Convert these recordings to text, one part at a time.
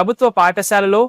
ప్రభుత్వ పాఠశాలలో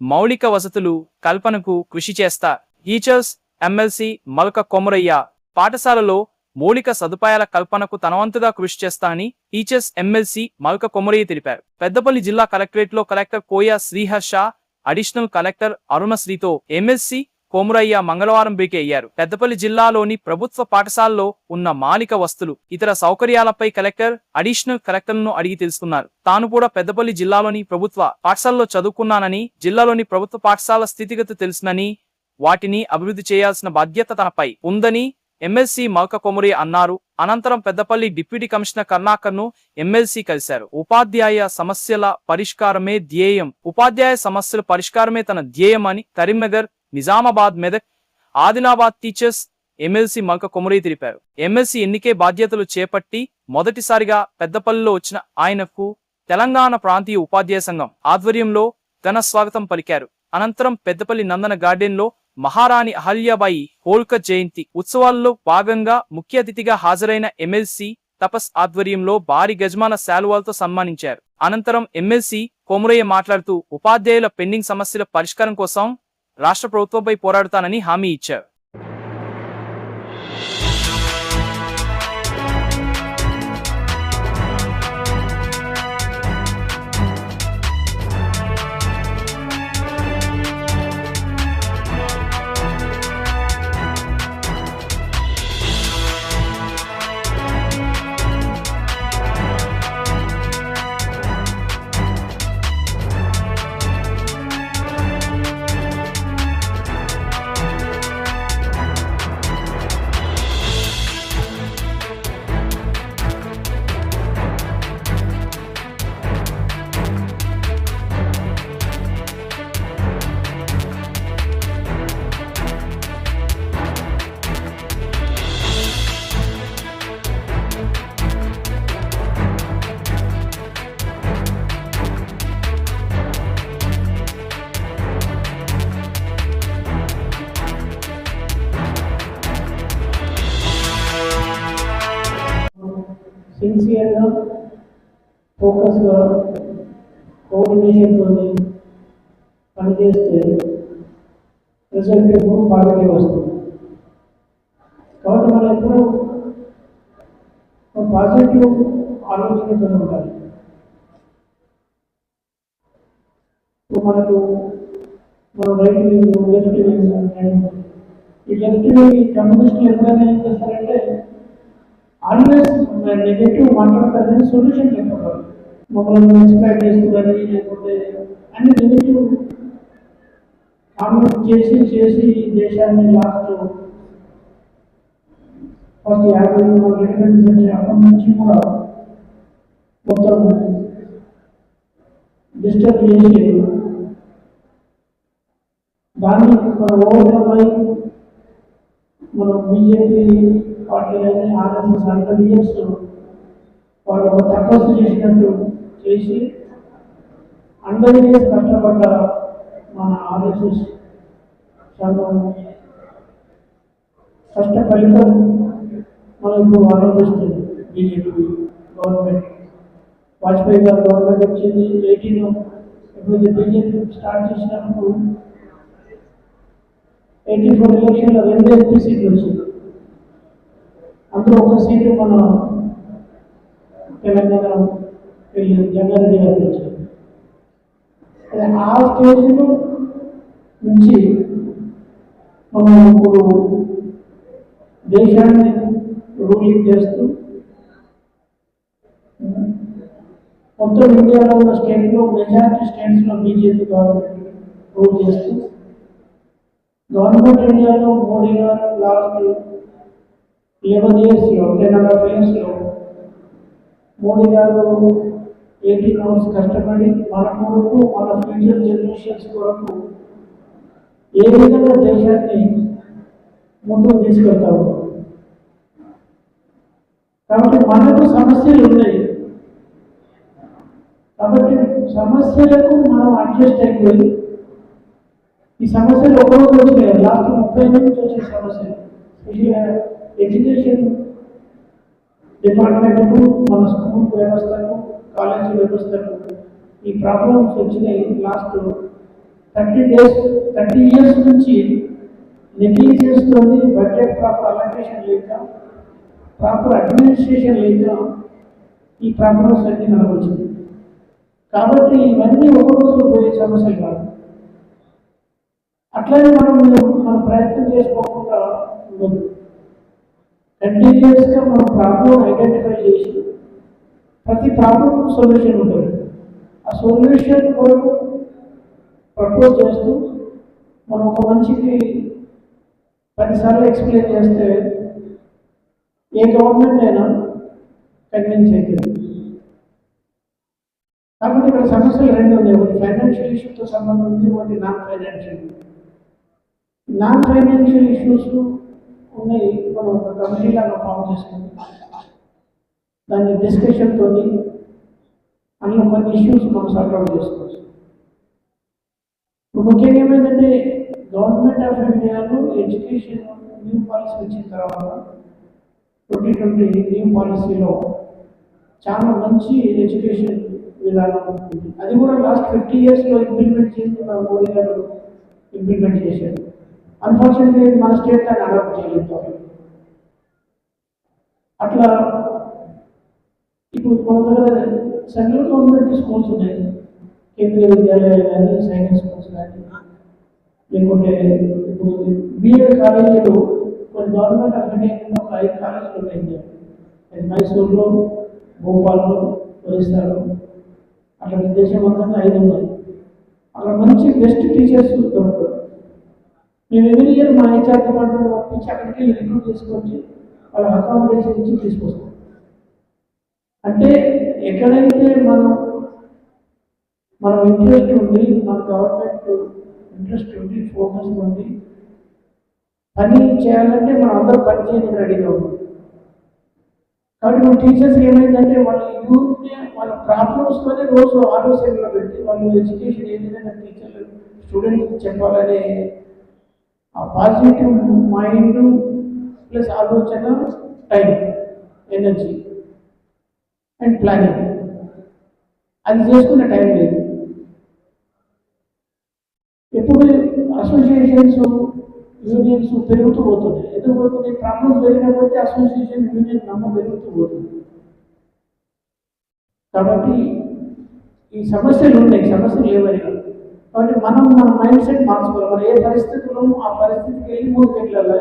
మౌలిక వసతులు కల్పనకు కృషి చేస్తా. టీచర్స్ ఎమ్మెల్సీ మల్క కొమరయ్య పాఠశాలలో మౌలిక సదుపాయాల కల్పనకు తనవంతుగా కృషి చేస్తా అని టీచర్స్ ఎమ్మెల్సీ మల్క కొమరయ్య తెలిపారు. పెద్దపల్లి జిల్లా కలెక్టరేట్లో collector Koya Sriharsha additional collector అరుణశ్రీతో MLC Komuraiah మంగళవారం భేటీ అయ్యారు. పెద్దపల్లి జిల్లాలోని ప్రభుత్వ పాఠశాలలో ఉన్న మాలిక వస్తువులు ఇతర సౌకర్యాలపై కలెక్టర్ అడిషనల్ కలెక్టర్లను అడిగి తెలుసుకున్నారు. తాను కూడా పెద్దపల్లి జిల్లాలోని ప్రభుత్వ పాఠశాలలో చదువుకున్నానని జిల్లాలోని ప్రభుత్వ పాఠశాల స్థితిగతి తెలుసునని వాటిని అభివృద్ధి చేయాల్సిన బాధ్యత తనపై ఉందని ఎమ్మెల్సీ మల్క కొమురి అన్నారు. అనంతరం పెద్దపల్లి డిప్యూటీ కమిషనర్ కర్ణాకర్ను ఎమ్మెల్సీ కలిశారు. ఉపాధ్యాయ సమస్యల పరిష్కారమే ధ్యేయం. ఉపాధ్యాయ సమస్యల పరిష్కారమే తన ధ్యేయం అని కరీంనగర్ నిజామాబాద్ మెదక్ ఆదిలాబాద్ టీచర్స్ ఎమ్మెల్సీ మంక కొమురి తెలిపారు. ఎమ్మెల్సీ ఎన్నికే బాధ్యతలు చేపట్టి మొదటిసారిగా పెద్దపల్లిలో వచ్చిన ఆయనకు తెలంగాణ ప్రాంతీయ ఉపాధ్యాయ సంఘం ఆధ్వర్యంలో ఘన స్వాగతం పలికారు. అనంతరం పెద్దపల్లి నందన గార్డెన్లో మహారాణి అహల్యాబాయి హోల్కర్ జయంతి ఉత్సవాల్లో భాగంగా ముఖ్య అతిథిగా హాజరైన ఎమ్మెల్సీ తపస్ ఆధ్వర్యంలో భారీ గజమాన శాలువాలతో సన్మానించారు. అనంతరం ఎమ్మెల్సీ కొమురయ్య మాట్లాడుతూ ఉపాధ్యాయుల పెండింగ్ సమస్యల పరిష్కారం కోసం రాష్ట్ర ప్రభుత్వంపై పోరాడుతానని హామీ ఇచ్చారు. సిన్సియర్గా ఫోకస్గా కోఆర్డినేషన్తో పనిచేస్తే రిజల్ట్ ఎప్పుడు పాజిటివ్ వస్తుంది. కాబట్టి మనం ఎప్పుడు పాజిటివ్ ఆలోచనతో ఉండాలి. మనకు మనం రైట్ వింగ్ లెఫ్ట్ వింగ్. ఈ లెఫ్ట్ వింగ్ ఈ కమ్యూనిస్టులు ఎప్పుడైనా ఏం చేస్తారంటే ఆల్వేస్ నెగటివ్ మాట్లాడతారు కానీ సొల్యూషన్ చెప్పగలరు మమ్మల్ని ఎక్స్ప్లైట్ చేస్తుందని లేకపోతే అన్ని నెగటివ్ కామెంట్ చేసి చేసి ఈ దేశాన్ని లాస్ట్ ఫస్ట్ యాభై మనకి ఇండిపెండెన్స్ వచ్చే అప్పటి నుంచి కూడా మొత్తం డిస్టర్బ్ చేసి దాన్ని మనం ఓవర్కమ్ అయి మనం బీజేపీ పార్టీలని ఆర్ఎస్ఎస్ హండ్రెడ్ ఇయర్స్ వాళ్ళు ఒక తపస్సు చేసినట్టు చేసి హండ్రెడ్ ఇయర్స్ కష్టపడ్డ మన ఆర్ఎస్ఎస్ చాలా కష్ట ఫలితం మనకు ఇప్పుడు బీజేపీ గవర్నమెంట్. వాజ్పేయి గారు గవర్నమెంట్ వచ్చింది ఎయిటీన్ ఎప్పుడైతే బీజేపీ స్టార్ట్ చేసినప్పుడు ఎయిటీ ఫోర్ ఎలక్షన్లో రెండు ఎంపీ సీట్లు వచ్చింది అందులో ఒక సీటు మన తెలంగాణ వెళ్ళి జంగారెడ్డి గారికి వచ్చింది ఆ స్టేజ్లో నుంచి మనం ఇప్పుడు దేశాన్ని రూలింగ్ చేస్తూ మొత్తం ఇండియాలో ఉన్న స్టేట్లో మెజారిటీ స్టేట్స్లో బీజేపీ గవర్నమెంట్ రూల్ చేస్తూ గవర్నమెంట్ ఇండియాలో మోడీ గారు లాస్ట్ లెవెన్ ఇయర్స్లో టెన్ అండ్ హాఫ్ ఇయర్స్లో మోడీ గారు ఎయిటీన్ క్రోర్స్ కష్టపడి మన కొరకు మన ఫ్యూచర్ జనరేషన్స్ కొరకు ఏ విధంగా దేశాన్ని ముందుకు తీసుకెళ్తాము కాబట్టి మనకు సమస్యలు ఉన్నాయి. కాబట్టి సమస్యలకు మనం అడ్జస్ట్ అయిపోయి ఈ సమస్యలు ఒకరోజు వచ్చినాయి లాస్ట్ ముప్పై నుంచి వచ్చే సమస్యలు. ఎడ్యుకేషన్ డిపార్ట్మెంట్కు మన స్కూల్ వ్యవస్థకు కాలేజీ వ్యవస్థకు ఈ ప్రాబ్లమ్స్ వచ్చినాయి last thirty days thirty years నుంచి నెగ్లిజెన్స్తోని బడ్జెట్ ప్రాపర్ అలొకేషన్ లేక ప్రాపర్ అడ్మినిస్ట్రేషన్ లేక ఈ ప్రాబ్లమ్స్ అన్ని మనకు వచ్చింది కాబట్టి ఇవన్నీ ఒకరోజు పోయే సమస్యలు కాదు. అట్లనే మనం మనం ప్రయత్నం చేసుకోకుండా ఉండదు. కంటిన్యూస్గా మనం ప్రాబ్లం ఐడెంటిఫై చేసి ప్రతి ప్రాబ్లం సొల్యూషన్ ఉంటుంది. ఆ సొల్యూషన్ కొరకు ప్రపోజ్ చేస్తూ మనం ఒక మనిషికి పదిసార్లు ఎక్స్ప్లెయిన్ చేస్తే ఏ గవర్నమెంట్ అయినా కన్విన్స్ అవుతుంది. కాబట్టి ఇక్కడ సమస్యలు రెండు ఉన్నాయి. ఒకటి ఫైనాన్షియల్ ఇష్యూతో సంబంధం ఉంది ఒకటి non financial non financial issues ఉన్నాయి. మనం ఒక కమిటీ లాగా ఫామ్ చేసుకుంది. దాన్ని డిస్కషన్తో అన్ని కొన్ని ఇష్యూస్ మనం సార్ట్ చేసుకోవచ్చు. ఇప్పుడు ముఖ్యంగా ఏమైందంటే గవర్నమెంట్ ఆఫ్ ఇండియాలో ఎడ్యుకేషన్ న్యూ పాలసీ వచ్చిన తర్వాత ట్వంటీ ట్వంటీ న్యూ పాలసీలో చాలా మంచి ఎడ్యుకేషన్ విధానం ఉంటుంది. అది కూడా లాస్ట్ ఫిఫ్టీ ఇయర్స్లో ఇంప్లిమెంట్ చేసి మన మోడీ గారు ఇంప్లిమెంట్ చేశారు. అన్ఫార్చునేట్లీ మన స్టేట్ దాన్ని అడాప్ట్ చేయలేదు అట్లా ఇప్పుడు కొంత సెంట్రల్ గవర్నమెంట్ స్కూల్స్ ఉన్నాయి. కేంద్రీయ విద్యాలయాలు కానీ సైనిక్ స్కూల్స్ కానీ లేకుంటే ఇప్పుడు బీఎడ్ కాలేజీలు కొన్ని గవర్నమెంట్ అకాడమీలో ఒక ఐదు కాలేజీలు ఉన్నాయి మైసూర్లో భోపాల్లో ఒరిస్సాలో అట్లా దేశమంతా ఐదు ఉన్నాయి. అక్కడ మంచి బెస్ట్ టీచర్స్ దొరుకుతారు. మేము ఎవరి ఇయర్ మా హెచ్ఆర్ డిపార్ట్మెంట్ పంపించి అక్కడికి వెళ్ళి రిక్రూట్ చేసుకొచ్చి వాళ్ళ అకామిడేషన్ ఇచ్చి తీసుకొస్తాం అంటే ఎక్కడైతే మనం మనం ఇంట్రెస్ట్ ఉండి మన గవర్నమెంట్ ఇంట్రెస్ట్ ఉండి ఫోకస్ ఉండి పని చేయాలంటే మనం అందరూ పని చేయడానికి రెడీగా ఉన్నాం కాబట్టి మన టీచర్స్ ఏమైందంటే వాళ్ళ యూత్ని వాళ్ళ ప్రాబ్లమ్స్తోనే రోజు ఆలోచనలో పెట్టి వాళ్ళు ఎడ్యుకేషన్ ఏ విధంగా టీచర్లు స్టూడెంట్స్కి చెప్పాలనే ఆ పాజిటివ్ మైండ్ ప్లస్ ఆలోచన టైం ఎనర్జీ అండ్ ప్లానింగ్ అది చేసుకునే టైం లేదు. ఎప్పుడు అసోసియేషన్స్ యూనియన్స్ పెరుగుతూ పోతున్నాయి. ఎందుకు పోతున్నాయి. ప్రాబ్లమ్స్ పెరిగినప్పుడు అసోసియేషన్ యూనియన్ నమ్మ పెరుగుతూ పోతుంది. కాబట్టి ఈ సమస్యలు ఉన్నాయి. సమస్యలు లేవని కాదు. కాబట్టి మనం మన మైండ్ సెట్ మార్చుకోవాలి. మనం ఏ పరిస్థితుల్లో ఆ పరిస్థితికి వెళ్ళి ముందుకు వెళ్ళాలి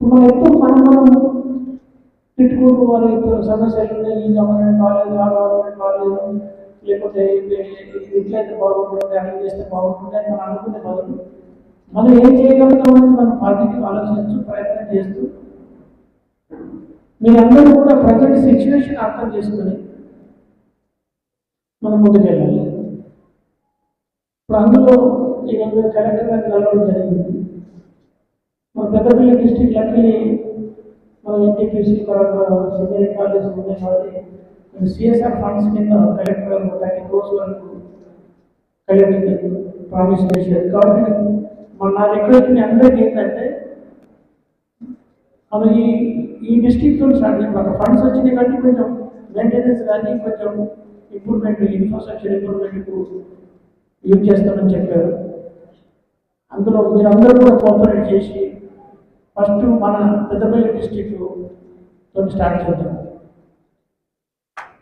మనం ఎంతో మనం మనం తిట్టుకుంటూ వాళ్ళు సమస్యలు ఉన్నాయి. ఈ గవర్నమెంట్ కాలేదు ఆ గవర్నమెంట్ కాలేదు లేకపోతే ఇది- ఇట్లయితే బాగుంటుంది అట్లా చేస్తే బాగుంటుంది అని మనం అనుకునే బదులు మనం ఏం చేయగలుగుతామని మనం పాజిటివ్ ఆలోచించు ప్రయత్నం చేస్తూ మీరందరూ కూడా ప్రజెంట్ సిచ్యువేషన్ అర్థం చేసుకొని మనం ముందుకెళ్ళాలి. ఇప్పుడు అందులో ఈరోజు కలెక్టర్ గారిని కలవడం జరిగింది. మన పెద్దపల్లి డిస్టిక్ మన ఎన్టీపీసీ తర్వాత సీనియర్ కాలేజ్ ఉన్నాయి కాబట్టి సిఎస్ఆర్ ఫండ్స్ కింద కలెక్టర్ థర్టీ క్రోర్స్ వరకు కలెక్టర్ ప్రామిస్ చేశారు. కాబట్టి మన నా అందరికీ ఏంటంటే మనం ఈ ఈ డిస్టిక్తో స్టార్ట్ మన ఫండ్స్ వచ్చినాయి కాబట్టి కొంచెం మెయింటెనెన్స్ కానీ కొంచెం ఇంప్రూవ్మెంట్ ఇన్ఫ్రాస్ట్రక్చర్ ఇంప్రూవ్మెంట్కు యూజ్ చేస్తామని చెప్పారు. అందులో మీరందరూ కూడా కోఆపరేట్ చేసి ఫస్ట్ మన పెద్దపల్లి డిస్టిక్ తోటి స్టార్ట్ చేద్దాం.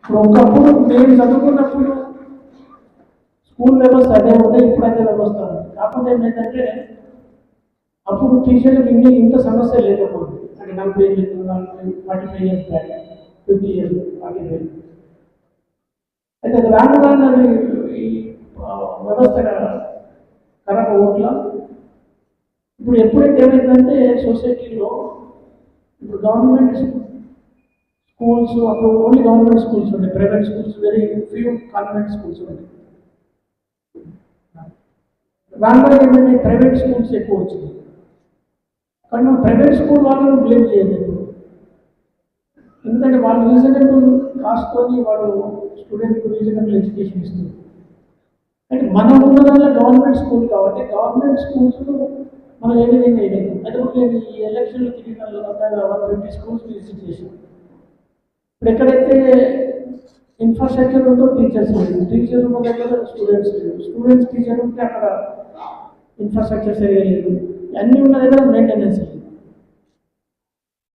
ఇప్పుడు ఒకప్పుడు మేము చదువుకున్నప్పుడు స్కూల్ వ్యవస్థ అదే ఉంటాయి ఇప్పుడు అదే వ్యవస్థ కాకుండా ఏంటంటే అప్పుడు టీచర్లకు ఇన్ని ఇంత సమస్య లేకపోతుంది అంటే నలభై ఏళ్ళు నలభై forty five years back fifty years forty five అయితే అది రాను రాను అది వ్యవస్థ ఖరాబ్ ఓట్ల. ఇప్పుడు ఎప్పుడైతే ఏమైందంటే సొసైటీలో ఇప్పుడు గవర్నమెంట్ స్కూల్స్ అప్పుడు ఓన్లీ గవర్నమెంట్ స్కూల్స్ ఉన్నాయి private schools very few convent schools ఉన్నాయి దాంట్లో ఏంటంటే ప్రైవేట్ స్కూల్స్ ఎక్కువ వచ్చింది కానీ మనం ప్రైవేట్ స్కూల్ వాళ్ళని బ్లేమ్ చేయలేదు ఎందుకంటే వాళ్ళు రీజనబుల్ కాస్ట్తోని వాళ్ళు స్టూడెంట్కి రీజనబుల్ ఎడ్యుకేషన్ ఇస్తుంది అంటే మనం ఉన్నదల్లా గవర్నమెంట్ స్కూల్ కాబట్టి గవర్నమెంట్ స్కూల్స్ మనం ఏ విధంగా వేయలేదు అయితే నేను ఈ ఎలక్షన్లు తిరిగిన వన్ స్కూల్స్ విజిట్ చేసాం ఇప్పుడు ఎక్కడైతే ఇన్ఫ్రాస్ట్రక్చర్ ఉందో టీచర్స్ లేదు టీచర్ ఉన్న దగ్గర స్టూడెంట్స్ లేదు స్టూడెంట్స్ టీచర్ ఉంటే అక్కడ ఇన్ఫ్రాస్ట్రక్చర్ సరిగా లేదు. అన్నీ ఉన్న దగ్గర మెయింటెనెన్స్ లేదు.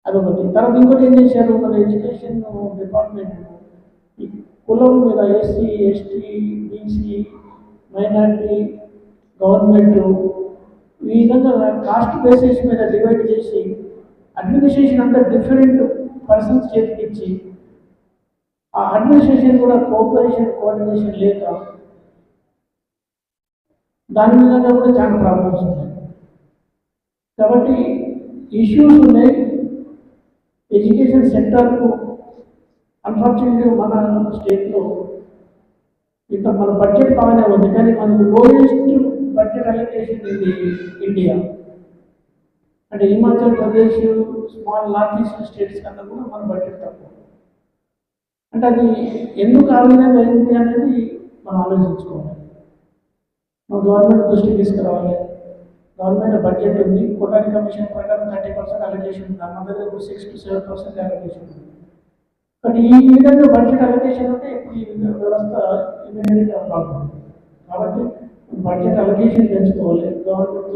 అదొకటి. తర్వాత ఇంకోటి ఏం చేశారు? మన ఎడ్యుకేషన్ డిపార్ట్మెంట్ ఈ కులం మీద ఎస్సీ ఎస్టీ మైనారిటీ గవర్నమెంట్ ఈ విధంగా కాస్ట్ బేసిస్ మీద డివైడ్ చేసి అడ్మినిస్ట్రేషన్ అంతా డిఫరెంట్ పర్సన్స్ చేతికి ఇచ్చి ఆ అడ్మినిస్ట్రేషన్ కూడా కోఆపరేషన్ కోఆర్డినేషన్ లేక దాని మీద కూడా చాలా ప్రాబ్లమ్స్ ఉన్నాయి. కాబట్టి ఇష్యూస్ ఉన్నాయి. ఎడ్యుకేషన్ సెక్టర్కు అన్ఫార్చునేట్లీ మన స్టేట్లో ఇక్కడ మన బడ్జెట్ బాగానే ఉంది కానీ మనకు లోయెస్ట్ బడ్జెట్ అలొకేషన్ ఇది ఇండియా అంటే Himachal Pradesh small north east states కన్నా కూడా మన బడ్జెట్ తక్కువ. అంటే అది ఎందుకు ఆ విధంగా అయింది అనేది మనం ఆలోచించుకోవాలి. మన గవర్నమెంట్ దృష్టికి తీసుకురావాలి. గవర్నమెంట్ బడ్జెట్ ఉంది. కోటాని కమిషన్ ప్రకారం థర్టీ పర్సెంట్ అలొకేషన్ ఉంది. మన దగ్గర six to seven percent allocation ఉంది. బట్ ఈ విధంగా బడ్జెట్ అలొకేషన్ ఉంటే ఈ వ్యవస్థ ఇమీడియట్గా ప్రాబ్లం కాబట్టి బడ్జెట్ అలొకేషన్ పెంచుకోవాలి. గవర్నమెంట్